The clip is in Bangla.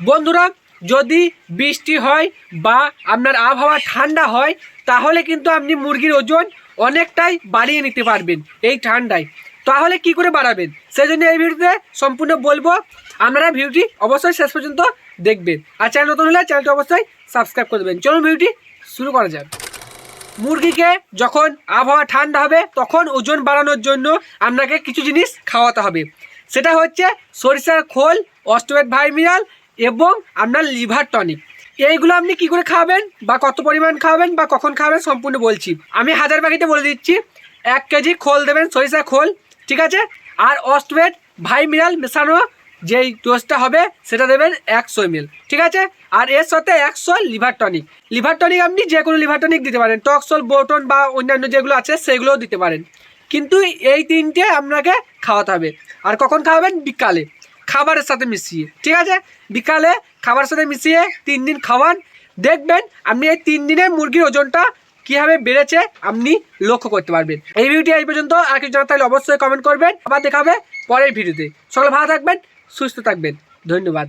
বন্ধুরা, যদি বৃষ্টি হয় বা আপনার আবহাওয়া ঠান্ডা হয়, তাহলে কিন্তু আপনি মুরগির ওজন অনেকটাই বাড়িয়ে নিতে পারবেন এই ঠান্ডায়। তাহলে কি করে বাড়াবেন? সেই জন্য এই ভিডিওতে সম্পূর্ণ বলব। আপনারা ভিডিওটি অবশ্যই শেষ পর্যন্ত দেখবেন। আর চ্যানেল নতুন হলে চ্যানেলটি অবশ্যই সাবস্ক্রাইব করে দেবেন। চলুন ভিডিওটি শুরু করা যাক। মুরগিকে যখন আবহাওয়া ঠান্ডা হবে, তখন ওজন বাড়ানোর জন্য আপনাকে কিছু জিনিস খাওয়াতে হবে। সেটা হচ্ছে সরিষার খোল অস্টোয়েট ভাইমিনাল এবং আপনার লিভার টনিক এইগুলো আপনি কি করে খাবেন? বা কত পরিমাণ খাবেন? বা কখন খাবেন? সম্পূর্ণ বলছি। আমি হাজার প্যাকেটে বলে দিচ্ছি। এক কেজি খোল দেবেন, সরিষা খোল, ঠিক আছে? আর অস্টোয়েট ভাইমিনাল মেশানো যেই ডোজটা হবে, সেটা দেবেন একশো এমএল ঠিক আছে? আর এর সাথে একশো লিভার টনিক লিভার টনিক আপনি যে কোনো লিভার টনিক দিতে পারেন। টক্সল বোটন বা অন্যান্য যেগুলো আছে, সেগুলোও দিতে পারেন। কিন্তু এই তিনটে আপনাকে খাওয়াতে হবে। আর কখন খাওয়াবেন? বিকালে। খাবারের সাথে মিশিয়ে, ঠিক আছে? বিকালে খাবারের সাথে মিশিয়ে তিন দিন খাওয়ান। দেখবেন আপনি এই তিন দিনে মুরগির ওজনটা কীভাবে বেড়েছে আপনি লক্ষ্য করতে পারবেন। এই ভিডিওটি এই পর্যন্ত। আর কিছু জানা অবশ্যই কমেন্ট করবেন। আবার দেখাবে পরের ভিডিওতে। সকলে ভালো থাকবেন, সুস্থ থাকবেন। ধন্যবাদ।